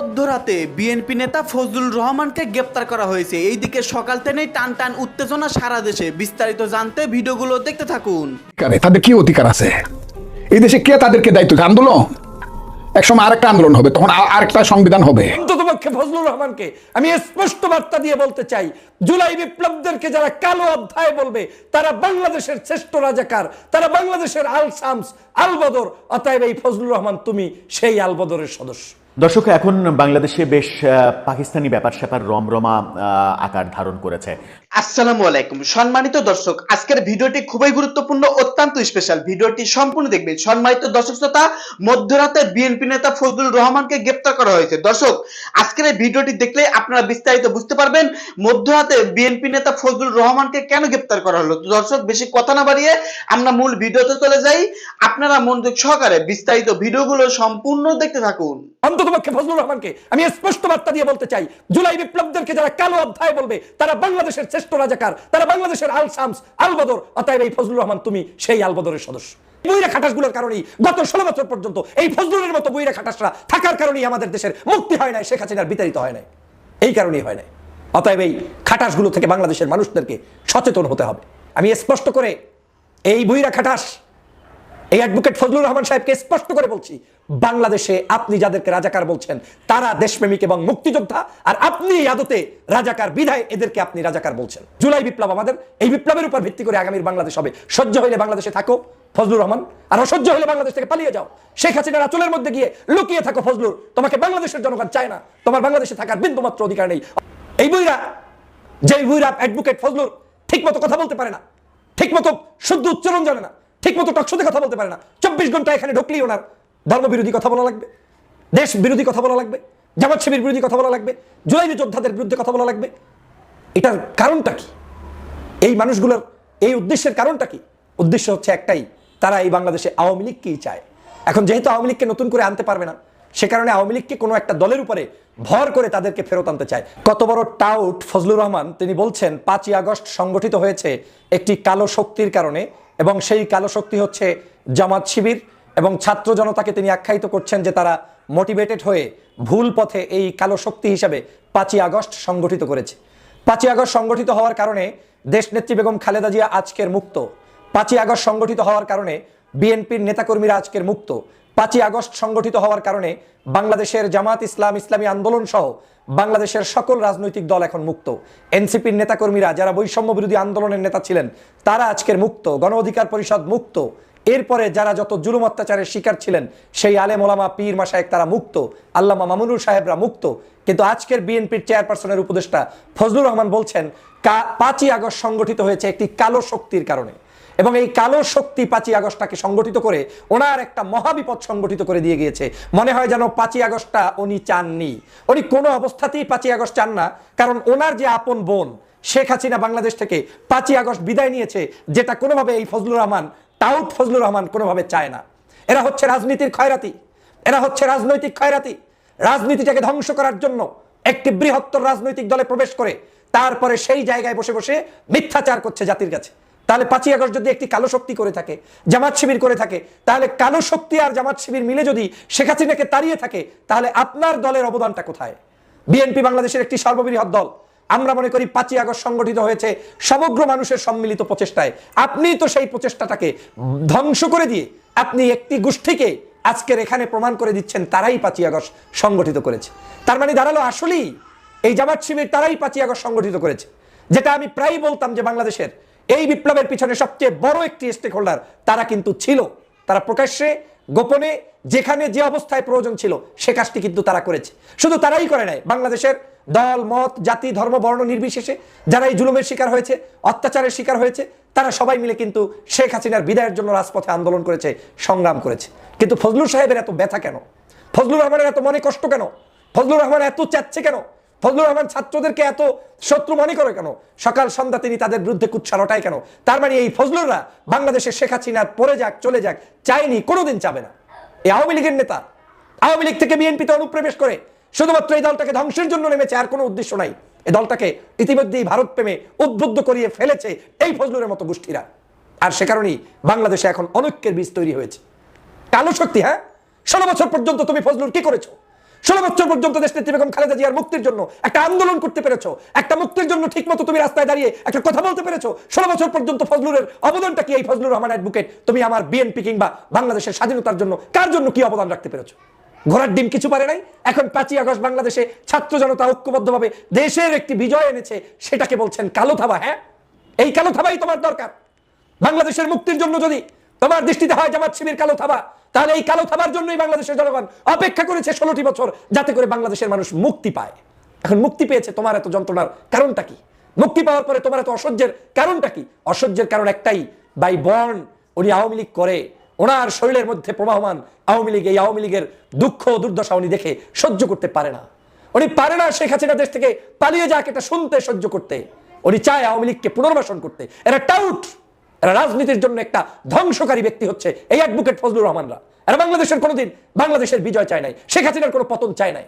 মধ্যরাতে বিএনপি নেতা ফজলুল রহমানকে গ্রেপ্তার করা হয়েছে। এইদিকে সকাল থেকেই টান টান উত্তেজনা সারা দেশে। বিস্তারিত জানতে ভিডিওগুলো দেখতে থাকুন। তাদের কি অধিকার আছে? এই দেশে কে তাদেরকে দায়িত্ব? আন্দোলন? একসময় আরেকটা আন্দোলন হবে তখন আরেকটা সংবিধান হবে। অন্ততপক্ষে ফজলুর রহমানকে আমি স্পষ্ট বার্তা দিয়ে বলতে চাই জুলাই বিপ্লবদেরকে যারা কালো অধ্যায় বলবে তারা বাংলাদেশের শ্রেষ্ঠ রাজাকার তারা বাংলাদেশের আল শামস আল বদর অতএব এই ফজলুর রহমান তুমি সেই আল বদরের সদস্য। দর্শক, এখন বাংলাদেশে বেশ পাকিস্তানি ব্যাপার স্যাপার রমরমা আকার ধারণ করেছে। আসসালামু আলাইকুম। সম্মানিত দর্শক, আজকের ভিডিওটি খুবই গুরুত্বপূর্ণ, অত্যন্ত স্পেশাল ভিডিওটি সম্পূর্ণ দেখবেন। সম্মানিত দর্শক শ্রোতা, মধ্যরাতে বিএনপি নেতা ফজলুর রহমানকে গ্রেপ্তার করা হয়েছে। দর্শক, আজকের এই ভিডিওটি দেখলে আপনারা বিস্তারিত বুঝতে পারবেন, মধ্যরাতে বিএনপি নেতা ফজলুর রহমানকে কেন গ্রেপ্তার করা হলো। দর্শক, বেশি কথা না বাড়িয়ে আমরা মূল ভিডিওতে চলে যাই। আপনারা মনোযোগ সহকারে বিস্তারিত ভিডিওগুলো সম্পূর্ণ দেখতে থাকুন। অন্ততপক্ষে ফজলুর রহমানকে আমি স্পষ্ট বার্তা দিয়ে বলতে চাই, জুলাই বিপ্লবদেরকে যারা কালো অধ্যায় বলবে, তারা বাংলাদেশের শ্রেষ্ঠ রাজাকার, তারা বাংলাদেশের আল শামস, আল বদর, অতএব এই ফজলুর রহমান তুমি সেই আল বদরের সদস্য। বইরা খাটাসগুলোর কারণেই গত ষোলো বছর পর্যন্ত এই ফজলুরের মতো বইরা খাটাসরা থাকার কারণেই আমাদের দেশের মুক্তি হয় নাই, শেখ হাসিনার বিতাড়িত হয় নাই। এই কারণেই হয় নাই। অতএব এই খাটাসগুলো থেকে বাংলাদেশের মানুষদেরকে সচেতন হতে হবে। আমি স্পষ্ট করে এই বইরা খাটাস, এই অ্যাডভোকেট ফজলুর রহমান সাহেবকে স্পষ্ট করে বলছি বাংলাদেশে আপনি যাদেরকে রাজাকার বলছেন, তারা দেশপ্রেমিক এবং মুক্তিযোদ্ধা, আর আপনি আদতে রাজাকার বিধায় এদেরকে আপনি রাজাকার বলছেন। জুলাই বিপ্লব আমাদের, এই বিপ্লবের উপর ভিত্তি করে আগামীর বাংলাদেশ হবে। সহ্য হইলে বাংলাদেশে থাকো, ফজলুর রহমান, আর অসহ্য হলে বাংলাদেশ থেকে পালিয়ে যাও। শেখ হাসিনার আচলের মধ্যে গিয়ে লুকিয়ে থাকো ফজলুর, তোমাকে বাংলাদেশের জনগণ চায় না, তোমার বাংলাদেশে থাকার বিন্দুমাত্র অধিকার নেই। এই বইরা যে বইরা অ্যাডভোকেট ফজলুর ঠিক মতো কথা বলতে পারে না ঠিক মতো শুদ্ধ উচ্চারণ জানে না ঠিক মতো টকশোতে কথা বলতে পারে না, চব্বিশ ঘণ্টা এখানে ঢুকলেই ওনার ধর্মবিরোধী কথা বলা লাগবে দেশ বিরোধী কথা বলা লাগবে, জামাত শিবির বিরোধী কথা বলা লাগবে জুলাই যোদ্ধাদের বিরুদ্ধে কথা বলা লাগবে। এটার কারণটা কি? এই মানুষগুলোর এই উদ্দেশ্যের কারণটা কি? উদ্দেশ্য হচ্ছে একটাই, তারা এই বাংলাদেশে আওয়ামী লীগকেই চায়। এখন যেহেতু আওয়ামী লীগকে নতুন করে আনতে পারবে না, সে কারণে আওয়ামী লীগকে কোনো একটা দলের উপরে ভর করে তাদেরকে ফেরত আনতে চায়। কত বড় টাউট ফজলুর রহমান, তিনি বলছেন, পাঁচই আগস্ট সংগঠিত হয়েছে একটি কালো শক্তির কারণে, এবং সেই কালো শক্তি হচ্ছে জামাত শিবির। এবং ছাত্র জনতাকে তিনি আখ্যায়িত করছেন যে তারা মোটিভেটেড হয়ে ভুল পথে এই কালো শক্তি হিসাবে পাঁচই আগস্ট সংগঠিত করেছে। পাঁচই আগস্ট সংগঠিত হওয়ার কারণে দেশনেত্রী বেগম খালেদা জিয়া আজকের মুক্ত। পাঁচই আগস্ট সংগঠিত হওয়ার কারণে বিএনপির নেতাকর্মীরা আজকের মুক্ত। পাঁচই আগস্ট সংগঠিত হওয়ার কারণে বাংলাদেশের জামাত ইসলাম ইসলামী আন্দোলন সহ বাংলাদেশের সকল রাজনৈতিক দল এখন মুক্ত। এনসিপির নেতাকর্মীরা, যারা বৈষম্য বিরোধী আন্দোলনের নেতা ছিলেন, তারা আজকের মুক্ত। গণ অধিকার পরিষদ মুক্ত। এরপরে যারা যত জুলুম অত্যাচারের শিকার ছিলেন, সেই আলেম ওলামা পীর মাসায়েক তারা মুক্ত, আল্লামা মামুনুর সাহেবরা মুক্ত। কিন্তু আজকের বিএনপির চেয়ারপারসনের উপদেষ্টা ফজলুর রহমান বলছেন পাঁচই আগস্ট সংগঠিত হয়েছে একটি কালো শক্তির কারণে। এবং এই কালো শক্তি পাঁচই আগস্টটাকে সংগঠিত করে ওনার একটা মহাবিপদ সংগঠিত করে দিয়ে গিয়েছে। মনে হয় যেন পাঁচই আগস্টটা উনি চাননি। উনি কোনো অবস্থাতেই পাঁচই আগস্ট চান না, কারণ ওনার যে আপন বোন, শেখ হাসিনা বাংলাদেশ থেকে পাঁচই আগস্ট বিদায় নিয়েছে, যেটা কোনোভাবে এই ফজলুর রহমান টাউট ফজলুর রহমান কোনোভাবে চায় না। এরা হচ্ছে রাজনীতির ক্ষয়রাতি। এরা হচ্ছে রাজনৈতিক ক্ষয়রাতি। রাজনীতিটাকে ধ্বংস করার জন্য একটি বৃহত্তর রাজনৈতিক দলে প্রবেশ করে তারপরে সেই জায়গায় বসে বসে মিথ্যাচার করছে জাতির কাছে। তাহলে পাঁচই আগস্ট যদি একটি কালো শক্তি করে থাকে, জামাত শিবির করে থাকে, তাহলে কালো শক্তি আর জামাত শিবির মিলে যদি শেখ হাসিনাকে তাড়িয়ে থাকে, তাহলে আপনার দলের অবদানটা কোথায়? বিএনপি বাংলাদেশের একটি সর্ববৃহৎ দল। আমরা মনে করি পাঁচই আগস্ট সংগঠিত হয়েছে সমগ্র মানুষের সম্মিলিত প্রচেষ্টায়। আপনি তো সেই প্রচেষ্টাটাকে ধ্বংস করে দিয়ে আপনি একটি গোষ্ঠীকে আজকের এখানে প্রমাণ করে দিচ্ছেন, তারাই পাঁচই আগস্ট সংগঠিত করেছে। তার মানে দাঁড়াল আসলেই এই জামাত শিবির তারাই পাঁচই আগস্ট সংগঠিত করেছে। যেটা আমি প্রায় বলতাম যে বাংলাদেশের এই বিপ্লবের পিছনে সবচেয়ে বড় একটি স্টেক হোল্ডার তারা কিন্তু ছিল। তারা প্রকাশ্যে, গোপনে, যেখানে যে অবস্থায় প্রয়োজন ছিল, সে কাজটি কিন্তু তারা করেছে। শুধু তারাই করে নাই, বাংলাদেশের দল, মত, জাতি, ধর্ম, বর্ণ নির্বিশেষে যারা এই জুলুমের শিকার হয়েছে, অত্যাচারের শিকার হয়েছে, তারা সবাই মিলে কিন্তু শেখ হাসিনার বিদায়ের জন্য রাজপথে আন্দোলন করেছে, সংগ্রাম করেছে। কিন্তু ফজলুর সাহেবের এত ব্যথা কেন? ফজলুর রহমানের এত মনে কষ্ট কেন? ফজলুর রহমান এত চাচ্ছে কেন? ফজলুর রহমান ছাত্রদেরকে এত শত্রু মনে করে কেন? সকাল সন্ধ্যা তিনি তাদের বিরুদ্ধে কুচ্ছা রটায় কেন? তার মানে এই ফজলুররা বাংলাদেশের শেখ হাসিনার পরে যাক, চলে যাক, চায়নি, কোনোদিন চাবে না। এই আওয়ামী লীগের নেতা, আওয়ামী লীগ থেকে বিএনপিতে অনুপ্রবেশ করে শুধুমাত্র এই দলটাকে ধ্বংসের জন্য নেমেছে, আর কোনো উদ্দেশ্য নাই। এই দলটাকে ইতিমধ্যেই ভারত প্রেমে উদ্বুদ্ধ করিয়ে ফেলেছে এই ফজলুরের মতো গোষ্ঠীরা। আর সে কারণেই বাংলাদেশে এখন অনৈক্যের বীজ তৈরি হয়েছে। কালো শক্তি হ্যাঁ? ষোলো বছর পর্যন্ত তুমি ফজলুর কি করেছ? ষোলো বছর পর্যন্ত দেশ নেত্রী বেগম খালেদা জিয়ার মুক্তির জন্য একটা আন্দোলন করতে পেরেছ, একটা মুক্তির জন্য ঠিক মতো তুমি রাস্তায় দাঁড়িয়ে একটা কথা বলতে পেরেছ। ষোলো বছর পর্যন্ত ফজলুরের অবদানটা কি এই ফজলুর রহমান অ্যাডভোকেট তুমি আমার বিএনপি কিংবা বাংলাদেশের স্বাধীনতার জন্য কার জন্য কি অবদান রাখতে পেরেছ? ঘোড়ার ডিম কিছু পারে নাই। এখন পাঁচই আগস্ট বাংলাদেশে ছাত্র জনতা ঐক্যবদ্ধভাবে দেশের একটি বিজয় এনেছে, সেটাকে বলছেন কালো থাবা হ্যাঁ? এই কালো থাবাই তোমার দরকার। বাংলাদেশের মুক্তির জন্য যদি তোমার দৃষ্টিতে হয় জামাত শিবির কালো থাবা, তাহলে এই কালো থাবার জন্যই বাংলাদেশের জনগণ অপেক্ষা করেছে ষোলোটি বছর যাতে করে বাংলাদেশের মানুষ মুক্তি পায়। এখন মুক্তি পেয়েছে তোমার এত যন্ত্রণার কারণটা কি? মুক্তি পাওয়ার পরে তোমার এত অসহ্যের কারণটা কি? অসহ্যের কারণ একটাই বাই বর্ন উনি আওয়ামী লীগ করে ওনার শরীরের মধ্যে প্রবাহমান আওয়ামী লীগ, এই আওয়ামী লীগের দুঃখ দুর্দশা উনি দেখে সহ্য করতে পারে না। উনি পারে না শেখ হাসিনা দেশ থেকে পালিয়ে যাক এটা শুনতে, সহ্য করতে। উনি চায় আওয়ামী লীগকে পুনর্বাসন করতে। এরা টাউট এরা রাজনীতির জন্য একটা ধ্বংসকারী ব্যক্তি হচ্ছে এই অ্যাডভোকেট ফজলুর রহমানরা। এরা বাংলাদেশের কোনোদিন বাংলাদেশের বিজয় চায় নাই, শেখ হাসিনার কোনো পতন চায় নাই।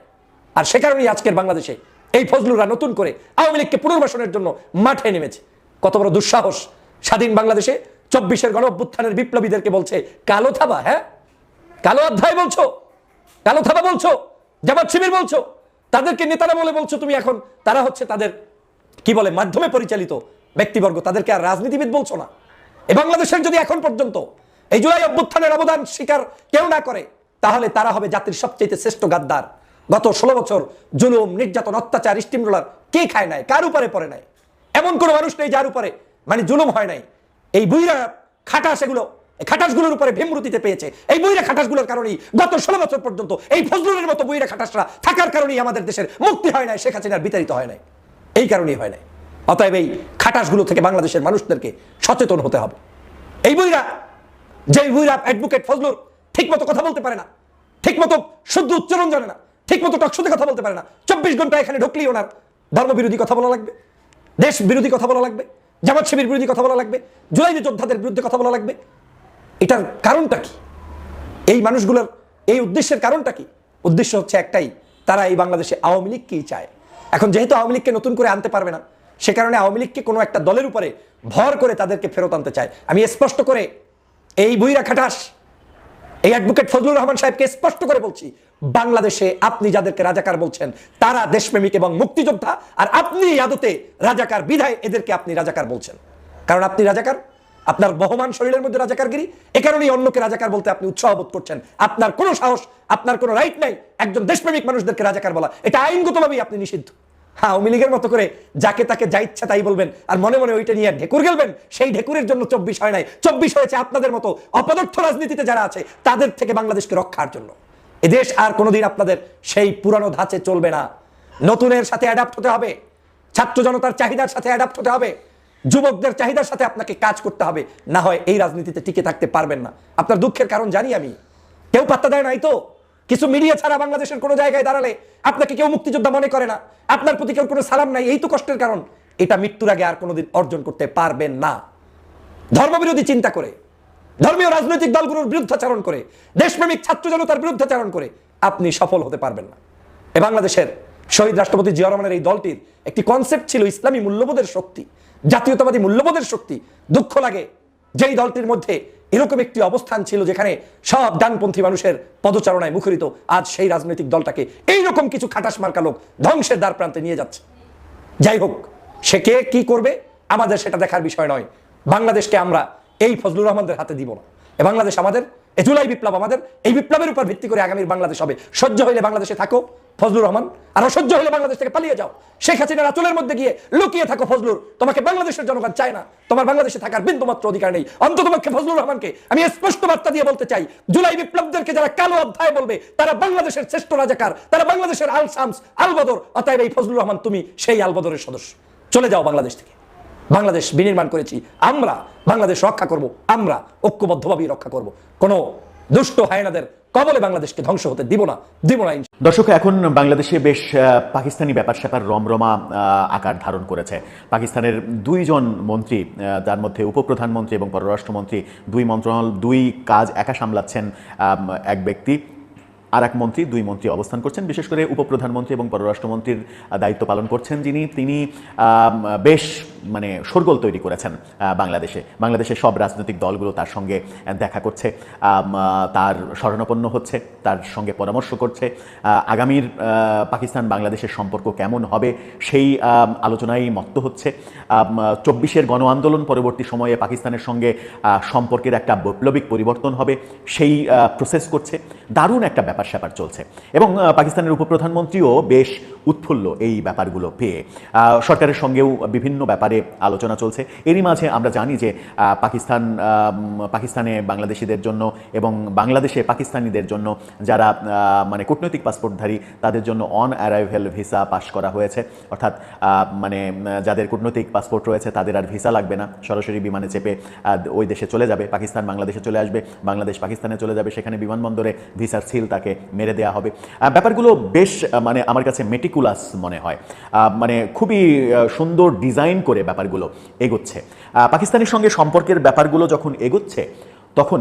আর সে কারণেই আজকের বাংলাদেশে এই ফজলুরা নতুন করে আওয়ামী লীগকে পুনর্বাসনের জন্য মাঠে নেমেছে। কত বড় দুঃসাহস স্বাধীন বাংলাদেশে চব্বিশের গণ অভ্যুত্থানের বিপ্লবীদেরকে বলছে, কালো থাবা হ্যাঁ? কালো অধ্যায় বলছো? কালো থাবা বলছো? জামাত শিবির বলছো? তাদেরকে নেতারা বলে বলছো তুমি এখন, তারা হচ্ছে তাদের, কি বলে, মাধ্যমে পরিচালিত ব্যক্তিবর্গ। তাদেরকে আর রাজনীতিবিদ বলছো না। এ বাংলাদেশের যদি এখন পর্যন্ত এই জুলাই অভ্যুত্থানের অবদান স্বীকার কেউ না করে, তাহলে তারা হবে জাতির সবচেয়ে শ্রেষ্ঠ গাদ্দার। গত ষোলো বছর জুলুম, নির্যাতন, অত্যাচার, স্টিমরোলার কে খায় নাই? কার উপরে পড়ে নাই? এমন কোনো মানুষ নেই যার উপরে মানে জুলুম হয় নাই। এই বুইরা খাটাস এগুলো খাটাসগুলোর উপরে ভীমরতিতে পেয়েছে। এই বইরা খাটাসগুলোর কারণেই গত ষোলো বছর পর্যন্ত এই ফজলুরের মতো বইরা খাটাসরা থাকার কারণেই আমাদের দেশের মুক্তি হয় নাই, শেখ হাসিনার বিতাড়িত হয় নাই। এই কারণেই হয় নাই। অতএব এই খাটাসগুলো থেকে বাংলাদেশের মানুষদেরকে সচেতন হতে হবে। এই বইরা যে বইরা অ্যাডভোকেট ফজলুর ঠিক মতো কথা বলতে পারে না ঠিক মতো শুদ্ধ উচ্চারণ জানে না ঠিক মতো টকশোতে কথা বলতে পারে না, চব্বিশ ঘণ্টা এখানে ঢুকলেই ওনার ধর্মবিরোধী কথা বলা লাগবে দেশ বিরোধী কথা বলা লাগবে। জামাত শিবির বিরোধী কথা বলা লাগবে জুলাই যোদ্ধাদের বিরুদ্ধে কথা বলা লাগবে। এটার কারণটা কি? এই মানুষগুলোর এই উদ্দেশ্যের কারণটা কি? উদ্দেশ্য হচ্ছে একটাই, তারা এই বাংলাদেশে আওয়ামী লীগকেই চায়। এখন যেহেতু আওয়ামী লীগকে নতুন করে আনতে পারবে না, সে কারণে আওয়ামী লীগকে কোনো একটা দলের উপরে ভর করে তাদেরকে ফেরত আনতে চায়। আমি স্পষ্ট করে এই বইরা খাটাস, এই অ্যাডভোকেট ফজলুর রহমান সাহেবকে স্পষ্ট করে বলছি বাংলাদেশে আপনি যাদেরকে রাজাকার বলছেন, তারা দেশপ্রেমিক এবং মুক্তিযোদ্ধা, আর আপনি আদতে রাজাকার, বিধায় এদেরকে আপনি রাজাকার বলছেন। কারণ আপনি রাজাকার, আপনার বহমান শরীরের মধ্যে রাজাকারগিরি, এ কারণেই অন্যকে রাজাকার বলতে আপনি উৎসাহ বোধ করছেন। আপনার কোনো সাহস, আপনার কোনো রাইট নাই, একজন দেশপ্রেমিক মানুষদেরকে রাজাকার বলা। এটা আইনগতভাবেই আপনি নিষিদ্ধ। হ্যাঁ আওয়ামী লীগের মতো করে যাকে তাকে যা ইচ্ছা তাই বলবেন, আর মনে মনে ওইটা নিয়ে ঢেকুর গেলবেন, সেই ঢেকুরের জন্য চব্বিশ হয় নাই। চব্বিশ হয়েছে আপনাদের মতো অপদার্থ রাজনীতিতে যারা আছে, তাদের থেকে বাংলাদেশকে রক্ষার জন্য। এদেশ আর কোনোদিন আপনাদের সেই পুরানো ধাঁচে চলবে না। নতুনের সাথে অ্যাডাপ্ট হতে হবে। ছাত্র জনতার চাহিদার সাথে অ্যাডাপ্ট হতে হবে। যুবকদের চাহিদার সাথে আপনাকে কাজ করতে হবে। না হয় এই রাজনীতিতে টিকে থাকতে পারবেন না। আপনার দুঃখের কারণ জানি আমি। কেউ পাত্তা দেয় নাই তো? কিছু মিডিয়া ছাড়া বাংলাদেশের কোনো জায়গায় দাঁড়ালে আপনাকে কেউ মুক্তিযোদ্ধা মনে করে না। আপনার প্রতি কেউ কোনো সালাম নাই, এই তো কষ্টের কারণ। এটা মৃত্যুর আগে আর কোনোদিন অর্জন করতে পারবেন না। ধর্মবিরোধী চিন্তা করে। ধর্মীয় রাজনৈতিক দলগুলোর বিরুদ্ধাচারণ করে, দেশপ্রেমিক ছাত্র জনতার বিরুদ্ধাচারণ করে আপনি সফল হতে পারবেন না। এ বাংলাদেশের শহীদ রাষ্ট্রপতি জিয়া রহমানের এই দলটির একটি কনসেপ্ট ছিল ইসলামী মূল্যবোধের শক্তি, জাতীয়তাবাদী মূল্যবোধের শক্তি। দুঃখ লাগে যেই দলটির মধ্যে এরকম একটি অবস্থান ছিল যেখানে সব ডানপন্থী মানুষের পদচারণায় মুখরিত আজ সেই রাজনৈতিক দলটাকে এইরকম কিছু খাটাস মার্কা লোক ধ্বংসের দ্বার প্রান্তে নিয়ে যাচ্ছে। যাই হোক, সে কে কি করবে? আমাদের সেটা দেখার বিষয় নয়। বাংলাদেশকে আমরা এই ফজলুর রহমানদের হাতে দিব না। এ বাংলাদেশ আমাদের, এ জুলাই বিপ্লব আমাদের, এই বিপ্লবের উপর ভিত্তি করে আগামীর বাংলাদেশ হবে। সহ্য হইলে বাংলাদেশে থাকো ফজলুর রহমান, আর অসহ্য হইলে বাংলাদেশ থেকে পালিয়ে যাও। শেখ হাসিনার আচলের মধ্যে গিয়ে লুকিয়ে থাকো ফজলুর। তোমাকে বাংলাদেশের জনগণ চায় না। তোমার বাংলাদেশে থাকার বিন্দুমাত্র অধিকার নেই। অন্তত পক্ষে ফজলুর রহমানকে আমি স্পষ্ট বার্তা দিয়ে বলতে চাই, জুলাই বিপ্লবদেরকে যারা কালো অধ্যায় বলবে, তারা বাংলাদেশের শ্রেষ্ঠ রাজাকার, তারা বাংলাদেশের আল শামস আলবদর অতএব এই ফজলুর রহমান তুমি সেই আলবদরের সদস্য। চলে যাও বাংলাদেশ থেকে। বাংলাদেশ বিনির্মাণ করেছি। আমরা বাংলাদেশ রক্ষা করব। আমরা ঐক্যবদ্ধভাবেই রক্ষা করব। কোনো দুষ্ট হায়নাদের কবলে বাংলাদেশকে ধ্বংস হতে দিব না দিব না দর্শক, এখন বাংলাদেশে বেশ পাকিস্তানি ব্যাপার স্যাপার রমরমা আকার ধারণ করেছে। পাকিস্তানের দুইজন মন্ত্রী তার মধ্যে উপপ্রধানমন্ত্রী এবং পররাষ্ট্রমন্ত্রী দুই মন্ত্রণালয়, দুই কাজ একা সামলাচ্ছেন এক ব্যক্তি আর এক মন্ত্রী, দুই মন্ত্রী অবস্থান করছেন। বিশেষ করে উপপ্রধানমন্ত্রী এবং পররাষ্ট্রমন্ত্রীর দায়িত্ব পালন করছেন যিনি। তিনি বেশ মানে শোরগোল তৈরি করেছেন বাংলাদেশে। বাংলাদেশের সব রাজনৈতিক দলগুলো তার সঙ্গে দেখা করছে। তার শরণাপন্ন হচ্ছে, তার সঙ্গে পরামর্শ করছে। আগামীর পাকিস্তান বাংলাদেশের সম্পর্ক কেমন হবে সেই আলোচনায় মত্ত হচ্ছে। চব্বিশের গণ আন্দোলন পরবর্তী সময়ে পাকিস্তানের সঙ্গে সম্পর্কের একটা বৈপ্লবিক পরিবর্তন হবে, সেই প্রসেস করছে। দারুণ একটা ব্যাপার স্যাপার চলছে। এবং পাকিস্তানের উপপ্রধানমন্ত্রীও বেশ উৎফুল্ল এই ব্যাপারগুলো পেয়ে। সরকারের সঙ্গেও বিভিন্ন ব্যাপারে আলোচনা চলছে। এরই মাঝে আমরা জানি যে পাকিস্তান পাকিস্তানে বাংলাদেশিদের জন্য এবং বাংলাদেশে পাকিস্তানিদের জন্য যারা মানে কূটনৈতিক পাসপোর্টধারী, তাদের জন্য অন অ্যারাইভেল ভিসা পাস করা হয়েছে। অর্থাৎ মানে যাদের কূটনৈতিক পাসপোর্ট রয়েছে, তাদের আর ভিসা লাগবে না। সরাসরি বিমানে চেপে ওই দেশে চলে যাবে। পাকিস্তান বাংলাদেশে চলে আসবে। বাংলাদেশ পাকিস্তানে চলে যাবে। সেখানে বিমানবন্দরে ভিসার সিল তাকে মেরে দেওয়া হবে। ব্যাপারগুলো বেশ মানে আমার কাছে মেটিকুলাস মনে হয়। মানে খুবই সুন্দর ডিজাইন করে ব্যাপারগুলো এগোচ্ছে। পাকিস্তানের সঙ্গে সম্পর্কের ব্যাপারগুলো যখন এগোচ্ছে, তখন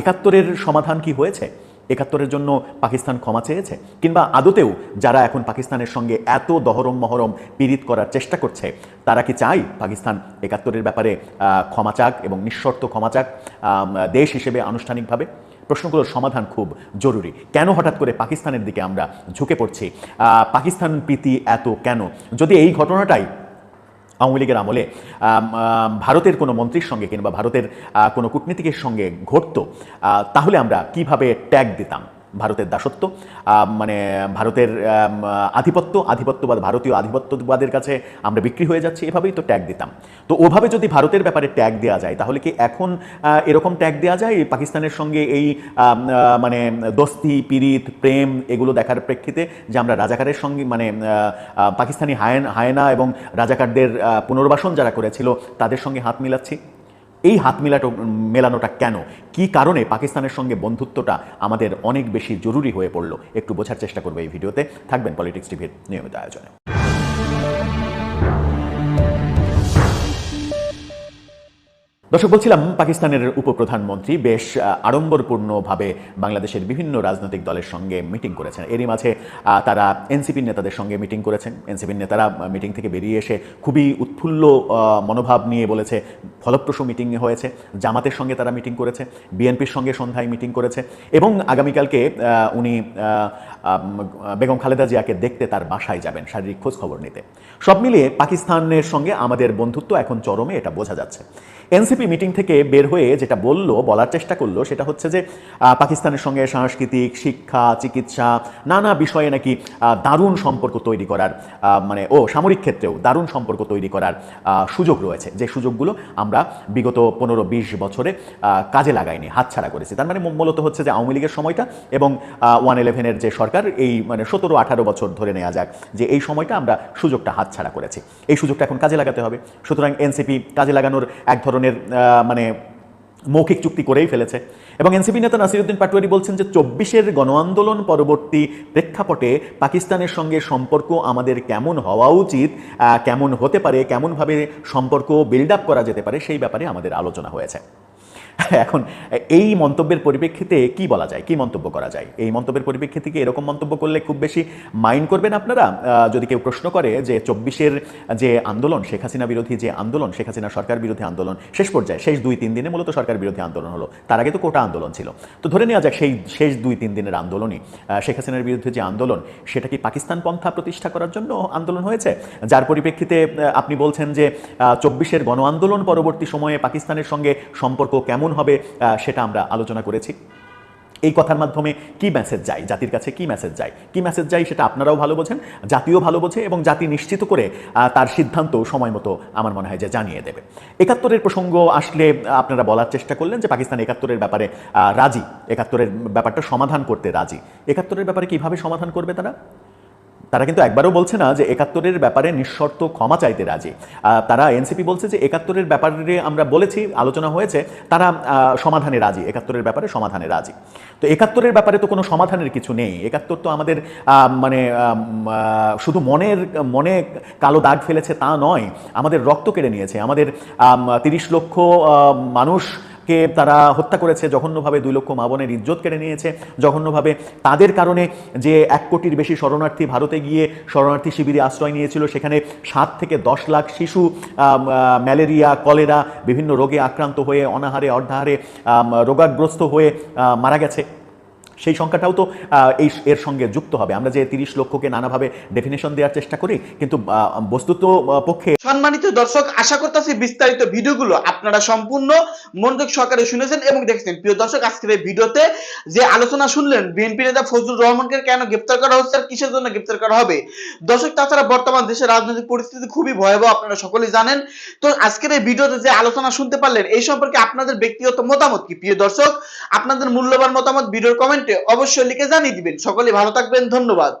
একাত্তরের সমাধান কি হয়েছে? একাত্তরের জন্য পাকিস্তান ক্ষমা চেয়েছে? কিংবা আদতেও যারা এখন পাকিস্তানের সঙ্গে এত দহরম মহরম পীড়িত করার চেষ্টা করছে, তারা কি চাই পাকিস্তান একাত্তরের ব্যাপারে ক্ষমা চাক এবং নিঃশর্ত ক্ষমা চাক দেশ হিসেবে আনুষ্ঠানিকভাবে? প্রশ্নগুলোর সমাধান খুব জরুরি। কেন হঠাৎ করে পাকিস্তানের দিকে আমরা ঝুঁকে পড়ছি? পাকিস্তান প্রীতি এত কেন? যদি এই ঘটনাটাই আওয়ামী লীগের আমলে আম, আম, ভারতের কোনো মন্ত্রীর সঙ্গে কিংবা ভারতের কোনো কূটনীতিকের সঙ্গে ঘটত তাহলে আমরা কীভাবে ট্যাগ দিতাম? ভারতের দাসত্ব মানে ভারতের আধিপত্য, আধিপত্যবাদ, ভারতীয় আধিপত্যবাদের কাছে আমরা বিক্রি হয়ে যাচ্ছি, এভাবেই তো ট্যাগ দিতাম। তো ওভাবে যদি ভারতের ব্যাপারে ট্যাগ দেওয়া যায়, তাহলে কি এখন এরকম ট্যাগ দেওয়া যায়? পাকিস্তানের সঙ্গে এই মানে দস্তি, পীড়িত, প্রেম এগুলো দেখার প্রেক্ষিতে যে আমরা রাজাকারের সঙ্গে মানে পাকিস্তানি হায়ন, হায়না এবং রাজাকারদের পুনর্বাসন যারা করেছিল, তাদের সঙ্গে হাত মিলাচ্ছি? এই হাত মিলাটো, মেলানোটা কেন? কি কারণে পাকিস্তানের সঙ্গে বন্ধুত্বটা আমাদের অনেক বেশি জরুরি হয়ে পড়ল? একটু বোঝার চেষ্টা করব এই ভিডিওতে। থাকবেন পলিটিক্স টিভির নিয়মিত আয়োজনে। দর্শক, বলছিলাম পাকিস্তানের উপপ্রধানমন্ত্রী বেশ আড়ম্বরপূর্ণভাবে বাংলাদেশের বিভিন্ন রাজনৈতিক দলের সঙ্গে মিটিং করেছেন। এরই মাঝে তারা এনসিপির নেতাদের সঙ্গে মিটিং করেছেন। এনসিপির নেতারা মিটিং থেকে বেরিয়ে এসে খুবই উৎফুল্ল মনোভাব নিয়ে বলেছে, ফলপ্রসূ মিটিং হয়েছে। জামাতের সঙ্গে তারা মিটিং করেছে। বিএনপির সঙ্গে সন্ধ্যায় মিটিং করেছে। এবং আগামীকালকে উনি বেগম খালেদা জিয়াকে দেখতে তার বাসায় যাবেন শারীরিক খোঁজ খবর নিতে। সব মিলিয়ে পাকিস্তানের সঙ্গে আমাদের বন্ধুত্ব এখন চরমে, এটা বোঝা যাচ্ছে। এনসিপি মিটিং থেকে বের হয়ে যেটা বলল, বলার চেষ্টা করল, সেটা হচ্ছে যে পাকিস্তানের সঙ্গে সাংস্কৃতিক, শিক্ষা, চিকিৎসা, নানা বিষয়ে নাকি দারুণ সম্পর্ক তৈরি করার মানে ও সামরিক ক্ষেত্রেও দারুণ সম্পর্ক তৈরি করার সুযোগ রয়েছে। যে সুযোগগুলো আমরা বিগত পনেরো বিশ বছরে কাজে লাগাইনি, হাতছাড়া করেছি। তার মানে মূলত হচ্ছে যে আওয়ামী লীগের সময়টা এবং ওয়ান ইলেভেনের যে সরকার এই মানে সতেরো, আঠারো বছর ধরে নেওয়া যাক যে এই সময়টা আমরা সুযোগটা হাতছাড়া করেছি। এই সুযোগটা এখন কাজে লাগাতে হবে। সুতরাং এনসিপি কাজে লাগানোর এক ধরনের মানে মৌখিক চুক্তি করেই ফেলেছে। এবং এনসিপি নেতা নাসিরুদ্দিন পাটোয়ারি বলছেন যে চব্বিশের গণ আন্দোলন পরবর্তী প্রেক্ষাপটে পাকিস্তানের সঙ্গে সম্পর্ক আমাদের কেমন হওয়া উচিত কেমন হতে পারে, কেমনভাবে সম্পর্ক বিল্ড আপ করা যেতে পারে সেই ব্যাপারে আমাদের আলোচনা হয়েছে। এখন, এই মন্তব্যের পরিপ্রেক্ষিতে কি বলা যায়? কি মন্তব্য করা যায়? এই মন্তব্যের পরিপ্রেক্ষিতে কি এরকম মন্তব্য করলে খুব বেশি মাইন্ড করবেন আপনারা? যদি কেউ প্রশ্ন করে যে চব্বিশের যে আন্দোলন, শেখ হাসিনা বিরোধী যে আন্দোলন, শেখ হাসিনা সরকার বিরোধী আন্দোলন, শেষ পর্যায়ে, শেষ দুই তিন দিনে মূলত সরকার বিরোধী আন্দোলন হলো। তার আগে তো কোটা আন্দোলন ছিল। তো ধরে নেওয়া যাক সেই শেষ দুই তিন দিনের আন্দোলনই শেখ হাসিনার বিরুদ্ধে যে আন্দোলন, সেটা কি পাকিস্তান পন্থা প্রতিষ্ঠা করার জন্য আন্দোলন হয়েছে? যার পরিপ্রেক্ষিতে আপনি বলছেন যে চব্বিশের গণ আন্দোলন পরবর্তী সময়ে পাকিস্তানের সঙ্গে সম্পর্ক কেমন হবে? আহ, সেটা আমরা আলোচনা করেছি। এই কথার মাধ্যমে কি মেসেজ যায় জাতির কাছে কি মেসেজ যায়? কি মেসেজ যায় সেটা আপনারাও ভালো বোঝেন জাতিও ভালো বোঝে এবং জাতি নিশ্চিত করে তার সিদ্ধান্ত সময় মতো আমার মনে হয় যে জানিয়ে দেবে। একাত্তরের প্রসঙ্গ আসলে আপনারা বলার চেষ্টা করলেন যে পাকিস্তান একাত্তরের ব্যাপারে রাজি। একাত্তরের ব্যাপারটা সমাধান করতে রাজি। একাত্তরের ব্যাপারে কীভাবে সমাধান করবে তারা? তারা কিন্তু একবারও বলছে না যে একাত্তরের ব্যাপারে নিঃশর্ত ক্ষমা চাইতে রাজি। তারা এনসিপি বলছে যে একাত্তরের ব্যাপারে আমরা বলেছি, আলোচনা হয়েছে, তারা সমাধানে রাজি, একাত্তরের ব্যাপারে সমাধানে রাজি। তো একাত্তরের ব্যাপারে তো কোনো সমাধানের কিছু নেই। একাত্তর তো আমাদের মানে শুধু মনের, মনে কালো দাগ ফেলেছে তা নয়, আমাদের রক্ত কেড়ে নিয়েছে। আমাদের তিরিশ লক্ষ মানুষ কে তারা হত্যা করেছে, জঘন্যভাবে দুই লক্ষ মা বোনের ইজ্জত কেড়ে নিয়েছে, জঘন্যভাবে তাদের কারণে যে এক কোটির বেশি শরণার্থী ভারতে গিয়ে শরণার্থী শিবিরে আশ্রয় নিয়েছিল, সেখানে সাত থেকে দশ লাখ শিশু ম্যালেরিয়া, কলেরা, বিভিন্ন রোগে আক্রান্ত হয়ে, অনাহারে, অর্ধাহারে রোগাগ্রস্ত হয়ে মারা গেছে। সেই সংখ্যাটাও তো এই এর সঙ্গে যুক্ত হবে। আমরা যে তিরিশ লক্ষকে নানাভাবে ডেফিনেশন দেওয়ার চেষ্টা করি, কিন্তু বস্তুত পক্ষে সম্মানিত দর্শক, আশা করতেছি বিস্তারিত ভিডিওগুলো আপনারা সম্পূর্ণ মনোযোগ সহকারে শুনেছেন এবং দেখছেন। প্রিয় দর্শক, আজকের এই ভিডিওতে যে আলোচনা শুনলেন, বিএনপি নেতা ফজলুর রহমানকে কেন গ্রেপ্তার করা হচ্ছে আর কিসের জন্য গ্রেপ্তার করা হবে? দর্শক, তাছাড়া বর্তমান দেশের রাজনৈতিক পরিস্থিতি খুবই ভয়াবহ, আপনারা সকলেই জানেন। তো আজকের এই ভিডিওতে যে আলোচনা শুনতে পারলেন, এই সম্পর্কে আপনাদের ব্যক্তিগত মতামত কি? প্রিয় দর্শক, আপনাদের মূল্যবান মতামত ভিডিওর কমেন্টে অবশ্যই লিখে জানিয়ে দিবেন। সকলে ভালো থাকবেন ধন্যবাদ।